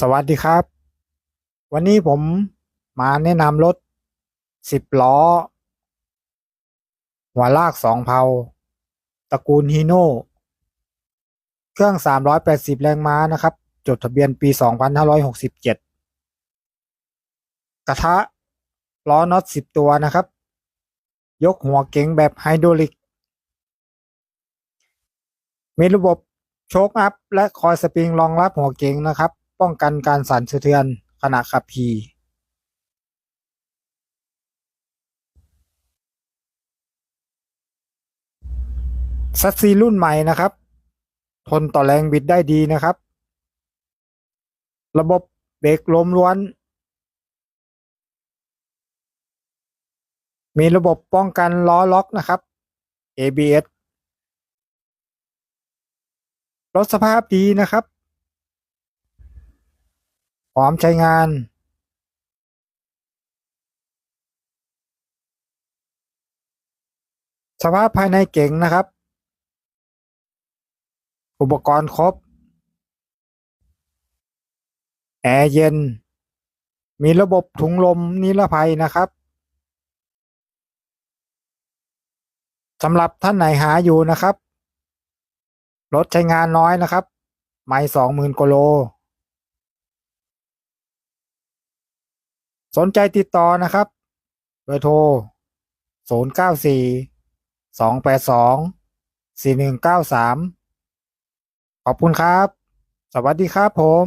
สวัสดีครับ วันนี้ผมมาแนะนำรถสิบล้อ หัวลากสองเพาตระกูลฮีโน่เครื่อง 380 แรงม้านะครับ จดทะเบียนปี 2567 กระทะล้อน็อต 10 ตัวนะครับ ยกหัวเก๋งแบบไฮดรอลิก มีระบบโชคอัพและคอยสปริงรองรับหัวเก๋งนะครับ ป้องกันการสั่นสะเทือนขณะขับขี่ซัสซีรุ่นใหม่นะครับ ทนต่อแรงบิดได้ดีนะครับ ระบบเบรกลมล้วน มีระบบป้องกันล้อล็อกนะครับ ABS รถสภาพดีนะครับ พร้อมใช้งาน สภาพภายในเก๋งนะครับ อุปกรณ์ครบ แอร์เย็น มีระบบถุงลมนิรภัยนะครับสำหรับท่านไหนหาอยู่นะครับ รถใช้งานน้อยนะครับ ไม่สองหมื่นกิโล สนใจติดต่อนะครับเบอร์โทร 0 9 4 2 8 2 4 1 9 3 ขอบคุณครับ สวัสดีครับผม